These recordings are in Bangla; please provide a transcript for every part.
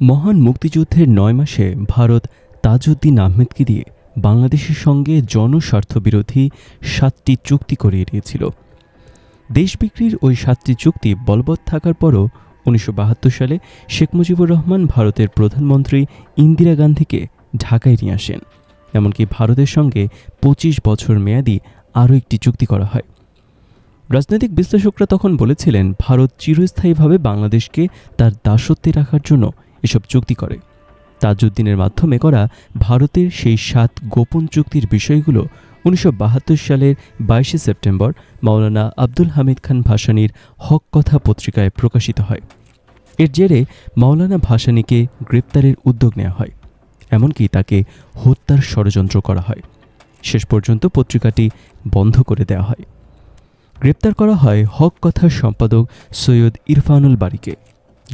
মহান মুক্তিযুদ্ধের নয় মাসে ভারত তাজউদ্দিন আহমেদকে দিয়ে বাংলাদেশের সঙ্গে জনস্বার্থবিরোধী সাতটি চুক্তি করিয়ে দিয়েছিল। দেশ বিক্রির ওই সাতটি চুক্তি বলবৎ থাকার পরও উনিশশো বাহাত্তর সালে শেখ মুজিবুর রহমান ভারতের প্রধানমন্ত্রী ইন্দিরা গান্ধীকে ঢাকায় নিয়ে আসেন। এমনকি ভারতের সঙ্গে পঁচিশ বছর মেয়াদি আরও একটি চুক্তি করা হয়। রাজনৈতিক বিশ্লেষকরা তখন বলেছিলেন, ভারত চিরস্থায়ীভাবে বাংলাদেশকে তার দাসত্বে রাখার জন্য এসব চুক্তি করে। তাজউদ্দিনের মাধ্যমে করা ভারতের সেই সাত গোপন চুক্তির বিষয়গুলো উনিশশো বাহাত্তর সালের বাইশে সেপ্টেম্বর মাওলানা আব্দুল হামিদ খান ভাসানীর হক কথা পত্রিকায় প্রকাশিত হয়। এর জেরে মাওলানা ভাসানিকে গ্রেপ্তারের উদ্যোগ নেওয়া হয়, এমনকি তাকে হত্যার ষড়যন্ত্র করা হয়। শেষ পর্যন্ত পত্রিকাটি বন্ধ করে দেওয়া হয়। গ্রেপ্তার করা হয় হক কথার সম্পাদক সৈয়দ ইরফানুল বাড়িকে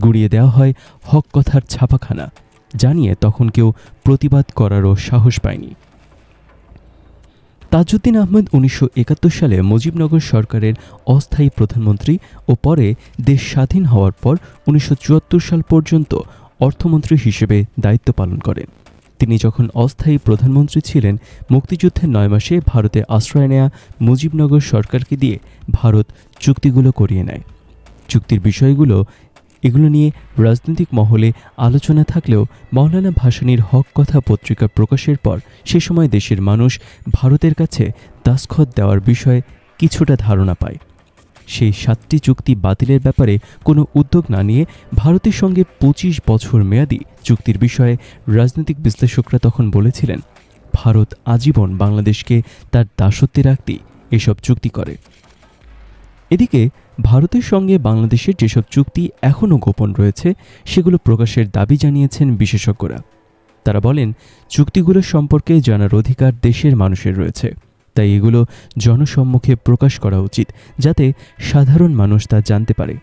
গুড়িয়ে দেওয়া হয় হক কথার ছাপাখানা, জানিয়ে তখন কেউ প্রতিবাদ করারও সাহস পায়নি। তাজউদ্দিন আহমেদ উনিশশো একাত্তর সালে মুজিবনগর সরকারের অস্থায়ী প্রধানমন্ত্রী ও পরে দেশ স্বাধীন হওয়ার পর উনিশশো চুয়াত্তর সাল পর্যন্ত অর্থমন্ত্রী হিসেবে দায়িত্ব পালন করেন। তিনি যখন অস্থায়ী প্রধানমন্ত্রী ছিলেন, মুক্তিযুদ্ধের নয় মাসে ভারতে আশ্রয় নেয়া মুজিবনগর সরকারকে দিয়ে ভারত চুক্তিগুলো করিয়ে নেয়। চুক্তির বিষয়গুলো এগুলো নিয়ে রাজনৈতিক মহলে আলোচনা থাকলেও মৌলানা ভাসানীর হক কথা পত্রিকা প্রকাশের পর সে সময় দেশের মানুষ ভারতের কাছে দাসখত দেওয়ার বিষয়ে কিছুটা ধারণা পায়। সেই সাতটি চুক্তি বাতিলের ব্যাপারে কোনো উদ্যোগ না নিয়ে ভারতের সঙ্গে পঁচিশ বছর মেয়াদি চুক্তির বিষয়ে রাজনৈতিক বিশ্লেষকরা তখন বলেছিলেন, ভারত আজীবন বাংলাদেশকে তার দাসত্বে রাখতেই এসব চুক্তি করে। এদিকে ভারতের সঙ্গে বাংলাদেশের যেসব চুক্তি এখনও গোপন রয়েছে, সেগুলো প্রকাশের দাবি জানিয়েছেন বিশেষজ্ঞরা। তারা বলেন, চুক্তিগুলো সম্পর্কে জানার অধিকার দেশের মানুষের রয়েছে। তাই এগুলো জনসম্মুখে প্রকাশ করা উচিত, যাতে সাধারণ মানুষ তা জানতে পারে।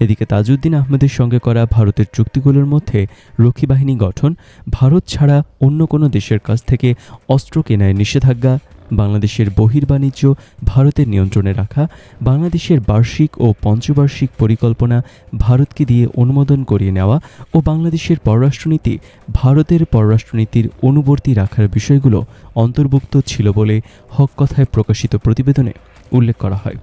এদিকে তাজউদ্দিন আহমেদের সঙ্গে করা ভারতের চুক্তিগুলোর মধ্যে রক্ষী বাহিনী গঠন, ভারত ছাড়া অন্য কোনো দেশের কাছ থেকে অস্ত্র কেনায় নিষেধাজ্ঞা বাংলাদেশের বহির্বাণিজ্য, ভারতের নিয়ন্ত্রণে রাখা, বাংলাদেশের বার্ষিক ও পঞ্চবার্ষিক পরিকল্পনা ভারতকে দিয়ে অনুমোদন করিয়ে নেওয়া ও বাংলাদেশের পররাষ্ট্রনীতি ভারতের পররাষ্ট্রনীতির অনুবর্তী রাখার বিষয়গুলো অন্তর্ভুক্ত ছিল বলে হক কথায় প্রকাশিত প্রতিবেদনে উল্লেখ করা হয়।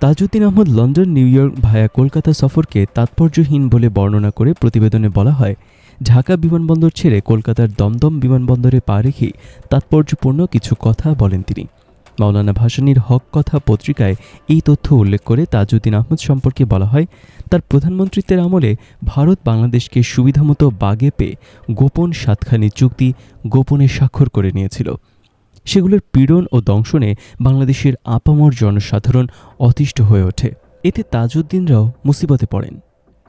Tajuddin Ahmad London, New York via Kolkata সফরকে তাৎপর্যহীন বলে বর্ণনা করে প্রতিবেদনে বলা হয় ঢাকা বিমানবন্দর ছেড়ে কলকাতার দমদম বিমানবন্দরে পা রেখেই তাৎপর্যপূর্ণ কিছু কথা বলেন তিনি। মাওলানা ভাসানীর হক কথা পত্রিকায় এই তথ্য উল্লেখ করে তাজউদ্দিন আহমদ সম্পর্কে বলা হয়, তার প্রধানমন্ত্রিত্বের আমলে ভারত বাংলাদেশকে সুবিধামতো বাগে পেয়ে গোপন সাতখানি চুক্তি গোপনে স্বাক্ষর করে নিয়েছিল। সেগুলোর পীড়ন ও দংশনে বাংলাদেশের আপামর জনসাধারণ অতিষ্ঠ হয়ে ওঠে। এতে তাজউদ্দিনরাও মুসিবতে পড়েন।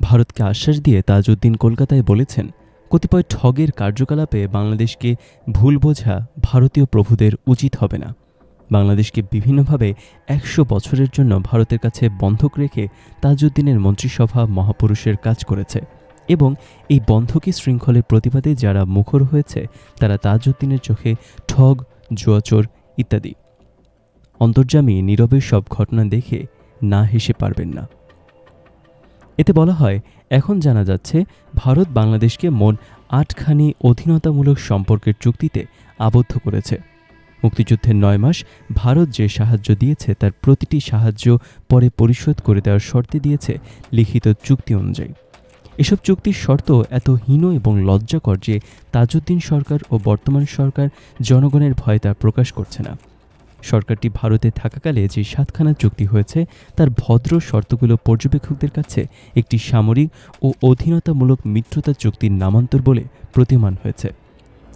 ভারতকে আশ্বাস দিয়ে তাজউদ্দিন কলকাতায় বলেছেন কতিপয় ঠগের কার্যকলাপে বাংলাদেশকে ভুল বোঝা ভারতীয় প্রভুদের উচিত হবে না। বাংলাদেশকে বিভিন্নভাবে একশো বছরের জন্য ভারতের কাছে বন্ধক রেখে তাজউদ্দিনের মন্ত্রিসভা মহাপুরুষের কাজ করেছে এবং এই বন্ধকি শৃঙ্খলের প্রতিবাদে যারা মুখর হয়েছে, তারা তাজউদ্দিনের চোখে ঠগ, জুয়াচোর ইত্যাদি। অন্তর্জামী নীরবে সব ঘটনা দেখে না হেসে পারবেন না। এতে বলা হয়, এখন জানা যাচ্ছে, ভারত বাংলাদেশকে মোট আটখানি অধীনতামূলক সম্পর্কের চুক্তিতে আবদ্ধ করেছে। মুক্তিযুদ্ধের নয় মাস ভারত যে সাহায্য দিয়েছে তার প্রতিটি সাহায্য পরে পরিশোধ করে দেওয়ার শর্তে দিয়েছে লিখিত চুক্তি অনুযায়ী। এসব চুক্তির শর্ত এত হীন এবং লজ্জাকর যে তাজউদ্দিন সরকার ও বর্তমান সরকার জনগণের ভয় তা প্রকাশ করছে না। সরকারটি ভারতে থাকাকালে যে সাতখানা চুক্তি হয়েছে, তার ভদ্র শর্তগুলো পর্যবেক্ষকদের কাছে একটি সামরিক ও অধীনতামূলক মিত্রতা চুক্তির নামান্তর বলে প্রতীয়মান হয়েছে।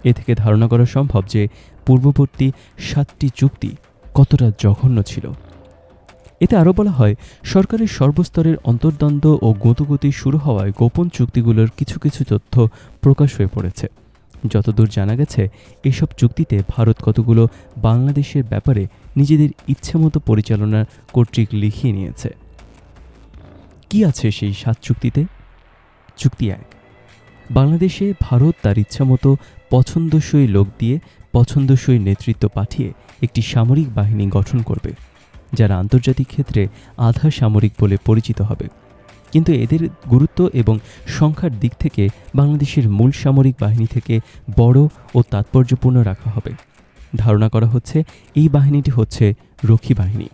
এ থেকে ধারণা করা সম্ভব যে পূর্ববর্তী সাতটি চুক্তি কতটা জঘন্য ছিল। এতে আরও বলা হয়, সরকারের সর্বস্তরের অন্তর্দ্বন্দ্ব ও গতগতি শুরু হওয়ায় গোপন চুক্তিগুলোর কিছু কিছু তথ্য প্রকাশ হয়ে পড়েছে। যতদূর জানা গেছে, এসব চুক্তিতে ভারত কতগুলো বাংলাদেশের ব্যাপারে নিজেদের ইচ্ছেমতো পরিচালনার কর্তৃক লিখিয়ে নিয়েছে। কি আছে সেই সাত চুক্তিতে? চুক্তি এক। বাংলাদেশে ভারত তার ইচ্ছামতো পছন্দসই লোক দিয়ে পছন্দসই নেতৃত্ব পাঠিয়ে একটি সামরিক বাহিনী গঠন করবে, যারা আন্তর্জাতিক ক্ষেত্রে আধা সামরিক বলে পরিচিত হবে। কিন্তু এদের গুরুত্ব এবং সংখ্যার দিক থেকে বাংলাদেশের মূল সামরিক বাহিনী থেকে বড় ও তাৎপর্যপূর্ণ রাখা হবে। ধারণা করা হচ্ছে এই বাহিনীটি হচ্ছে রক্ষী বাহিনী।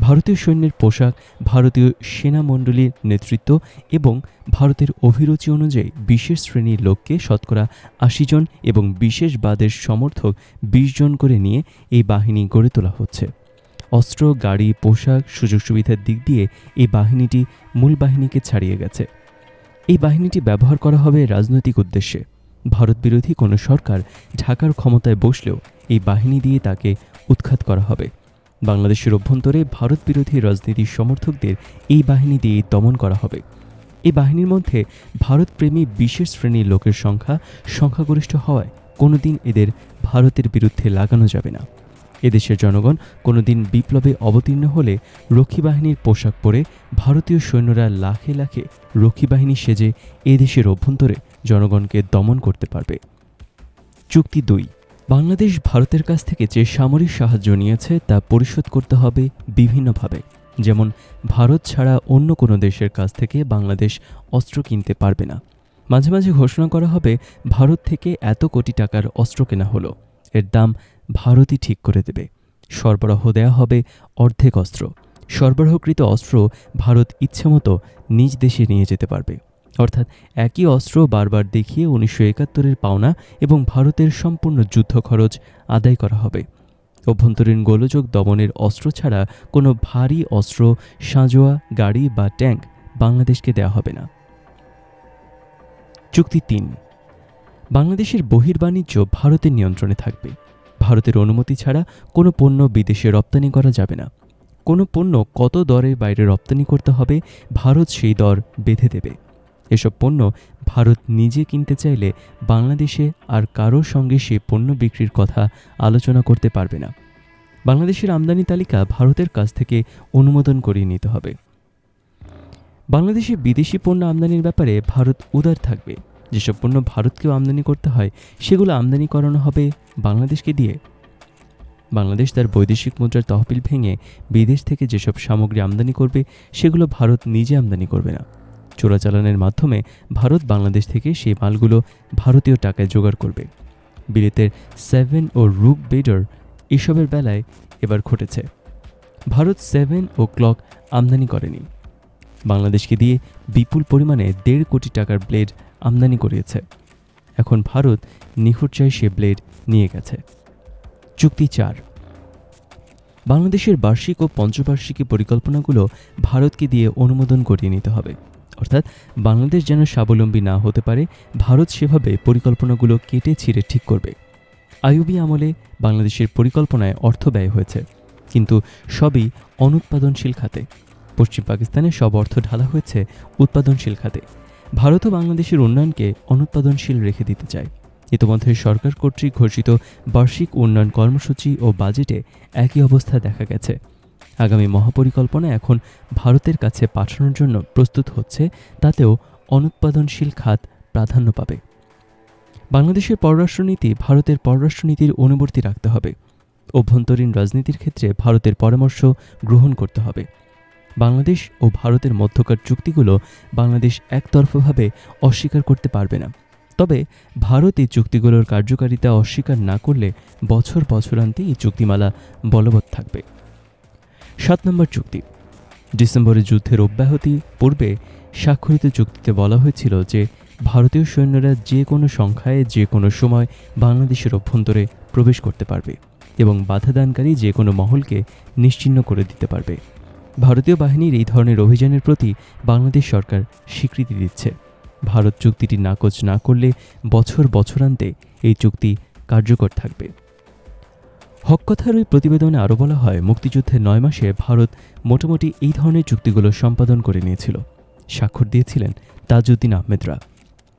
ভারতীয় সৈন্যের পোশাক, ভারতীয় সেনামণ্ডলীর নেতৃত্ব এবং ভারতের অভিরুচি অনুযায়ী বিশেষ শ্রেণির লোককে শতকরা আশি জন এবং বিশেষবাদের সমর্থক বিশ জন করে নিয়ে এই বাহিনী গড়ে তোলা হচ্ছে। অস্ত্র, গাড়ি, পোশাক সুযোগ সুবিধার দিক দিয়ে এই বাহিনীটি মূল বাহিনীকে ছাড়িয়ে গেছে। এই বাহিনীটি ব্যবহার করা হবে রাজনৈতিক উদ্দেশ্যে। ভারত বিরোধী কোনো সরকার ঢাকার ক্ষমতায় বসলেও এই বাহিনী দিয়ে তাকে উৎখাত করা হবে। বাংলাদেশের অভ্যন্তরে ভারত বিরোধী রাজনীতির সমর্থকদের এই বাহিনী দিয়ে দমন করা হবে। এই বাহিনীর মধ্যে ভারতপ্রেমী বিশেষ শ্রেণির লোকের সংখ্যা সংখ্যাগরিষ্ঠ হওয়ায় কোনোদিন এদের ভারতের বিরুদ্ধে লাগানো যাবে না। এদেশের জনগণ কোনোদিন বিপ্লবে অবতীর্ণ হলে রক্ষী বাহিনীর পোশাক পরে ভারতীয় সৈন্যরা লাখে লাখে রক্ষী বাহিনী সেজে এদেশের অভ্যন্তরে জনগণকে দমন করতে পারবে। চুক্তি দুই। বাংলাদেশ ভারতের কাছ থেকে যে সামরিক সাহায্য নিয়েছে তা পরিশোধ করতে হবে বিভিন্নভাবে। যেমন, ভারত ছাড়া অন্য কোনো দেশের কাছ থেকে বাংলাদেশ অস্ত্র কিনতে পারবে না। মাঝে মাঝে ঘোষণা করা হবে, ভারত থেকে এত কোটি টাকার অস্ত্র কেনা হলো। এর দাম ভারতই ঠিক করে দেবে। সরবরাহ দেয়া হবে অর্ধেক অস্ত্র। সরবরাহকৃত অস্ত্র ভারত ইচ্ছেমতো নিজ দেশে নিয়ে যেতে পারবে। অর্থাৎ একই অস্ত্র বারবার দেখিয়ে উনিশশো একাত্তরের পাওনা এবং ভারতের সম্পূর্ণ যুদ্ধ খরচ আদায় করা হবে। অভ্যন্তরীণ গোলযোগ দমনের অস্ত্র ছাড়া কোনো ভারী অস্ত্র, সাঁজোয়া, গাড়ি বা ট্যাঙ্ক বাংলাদেশকে দেওয়া হবে না। চুক্তি তিন। বাংলাদেশের বহির্বাণিজ্য ভারতের নিয়ন্ত্রণে থাকবে। ভারতের অনুমতি ছাড়া কোনো পণ্য বিদেশে রপ্তানি করা যাবে না। কোনো পণ্য কত দরে বাইরে রপ্তানি করতে হবে, ভারত সেই দর বেঁধে দেবে। এসব পণ্য ভারত নিজে কিনতে চাইলে বাংলাদেশে আর কারও সঙ্গে সে পণ্য বিক্রির কথা আলোচনা করতে পারবে না। বাংলাদেশের আমদানি তালিকা ভারতের কাছ থেকে অনুমোদন করিয়ে নিতে হবে। বাংলাদেশে বিদেশি পণ্য আমদানির ব্যাপারে ভারত উদার থাকবে। যেসব পণ্য ভারতকেও আমদানি করতে হয়, সেগুলো আমদানি করানো হবে বাংলাদেশকে দিয়ে। বাংলাদেশ তার বৈদেশিক মুদ্রার তহবিল ভেঙে বিদেশ থেকে যেসব সামগ্রী আমদানি করবে, সেগুলো ভারত নিজে আমদানি করবে না। চোরাচালানের মাধ্যমে ভারত বাংলাদেশ থেকে সেই মালগুলো ভারতীয় টাকায় জোগাড় করবে। বিলেতের সেভেন ও রুক বেডর এসবের বেলায় এবার ঘটেছে। ভারত সেভেন ও ক্লক আমদানি করেনি। বাংলাদেশকে দিয়ে বিপুল পরিমাণে দেড় কোটি টাকার ব্লেড আমদানি করিয়েছে। এখন ভারত নিখুঁতচাই সে ব্লেড নিয়ে গেছে। চুক্তি চার। বাংলাদেশের বার্ষিক ও পঞ্চবার্ষিকী পরিকল্পনাগুলো ভারতকে দিয়ে অনুমোদন করিয়ে নিতে হবে। অর্থাৎ বাংলাদেশ যেন স্বাবলম্বী না হতে পারে, ভারত সেভাবে পরিকল্পনাগুলো কেটে ছিঁড়ে ঠিক করবে। আইউবি আমলে বাংলাদেশের পরিকল্পনায় অর্থ ব্যয় হয়েছে, কিন্তু সবই অনুৎপাদনশীল খাতে। পশ্চিম পাকিস্তানে সব অর্থ ঢালা হয়েছে উৎপাদনশীল খাতে। ভারতও বাংলাদেশের উন্নয়নকে অনুৎপাদনশীল রেখে দিতে চায়। ইতিমধ্যে সরকার কর্তৃক ঘোষিত বার্ষিক উন্নয়ন কর্মসূচি ও বাজেটে একই অবস্থা দেখা গেছে। আগামী মহাপরিকল্পনা এখন ভারতের কাছে পাঠানোর জন্য প্রস্তুত হচ্ছে, তাতেও অনুৎপাদনশীল খাত প্রাধান্য পাবে। বাংলাদেশের পররাষ্ট্রনীতি ভারতের পররাষ্ট্রনীতির অনুবর্তী রাখতে হবে। অভ্যন্তরীণ রাজনীতির ক্ষেত্রে ভারতের পরামর্শ গ্রহণ করতে হবে। বাংলাদেশ ও ভারতের মধ্যকার চুক্তিগুলো বাংলাদেশ একতরফাভাবে অস্বীকার করতে পারবে না। তবে ভারত এই চুক্তিগুলোর কার্যকারিতা অস্বীকার না করলে বছর বছরান্তে এই চুক্তিমালা বলবৎ থাকবে। সাত নম্বর চুক্তি। ডিসেম্বরে যুদ্ধের অব্যাহতি পূর্বে স্বাক্ষরিত চুক্তিতে বলা হয়েছিল যে ভারতীয় সৈন্যরা যে কোনো সংখ্যায়, যে কোনো সময় বাংলাদেশের অভ্যন্তরে প্রবেশ করতে পারবে এবং বাধাদানকারী যে কোনো মহলকে নিশ্চিহ্ন করে দিতে পারবে। ভারতীয় বাহিনীর এই ধরনের অভিযানের প্রতি বাংলাদেশ সরকার স্বীকৃতি দিচ্ছে। ভারত চুক্তিটি নাকচ না করলে বছর বছরান্তে এই চুক্তি কার্যকর থাকবে। হককথার ওই প্রতিবেদনে আরও বলা হয়, মুক্তিযুদ্ধের নয় মাসে ভারত মোটামুটি এই ধরনের চুক্তিগুলো সম্পাদন করে নিয়েছিল। স্বাক্ষর দিয়েছিলেন তাজউদ্দিন আহমেদরা।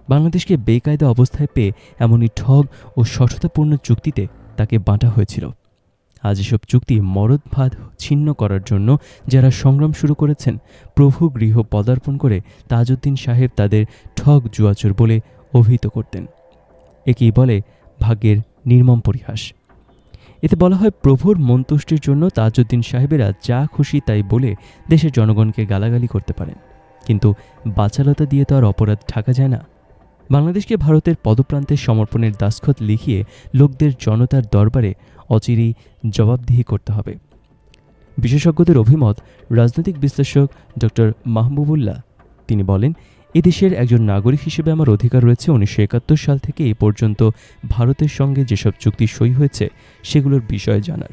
বাংলাদেশকে বেকায়দা অবস্থায় পেয়ে এমনই ঠগ ও সঠতাপূর্ণ চুক্তিতে তাকে বাঁটা হয়েছিল। আজ এসব চুক্তি মরদভাত ছিন্ন করার জন্য যারা সংগ্রাম শুরু করেছেন, প্রভু গৃহ পদার্পণ করে তাজউদ্দিন সাহেব তাদের ঠগ জুয়াচোর বলে অভিহিত করতেন। একেই বলে ভাগ্যের নির্মম পরিহাস। এতে বলা হয়, প্রভুর মন্তুষ্টির জন্য তাজউদ্দিন সাহেবেরা যা খুশি তাই বলে দেশের জনগণকে গালাগালি করতে পারেন। কিন্তু বাচালতা দিয়ে তো আর অপরাধ ঢাকা যায় না। বাংলাদেশকে ভারতের পদপ্রান্তে সমর্পণের দাসখত লিখিয়ে লোকদের জনতার দরবারে অচিরেই জবাবদিহি করতে হবে। বিশেষজ্ঞদের অভিমত রাজনৈতিক বিশ্লেষক ডক্টর মাহবুবুল্লাহ। তিনি বলেন, এদেশের একজন নাগরিক হিসেবে আমার অধিকার রয়েছে উনিশশো একাত্তর সাল থেকে এই পর্যন্ত ভারতের সঙ্গে যেসব চুক্তি সই হয়েছে, সেগুলোর বিষয়ে জানার।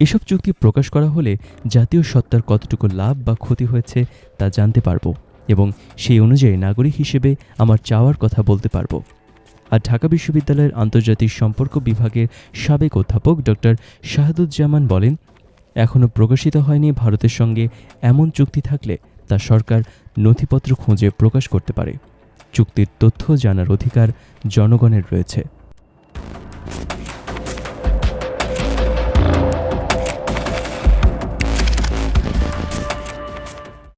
এসব চুক্তি প্রকাশ করা হলে জাতীয় সত্তার কতটুকু লাভ বা ক্ষতি হয়েছে তা জানতে পারব এবং সেই অনুযায়ী নাগরিক হিসেবে আমার চাওয়ার কথা বলতে পারব। আর ঢাকা বিশ্ববিদ্যালয়ের আন্তর্জাতিক সম্পর্ক বিভাগের সাবেক অধ্যাপক ডক্টর শাহাদুজ্জামান বলেন এখনও প্রকাশিত হয়নি ভারতের সঙ্গে এমন চুক্তি থাকলে তা সরকার নথিপত্র খুঁজে প্রকাশ করতে পারে। চুক্তির তথ্য জানার অধিকার জনগণের রয়েছে।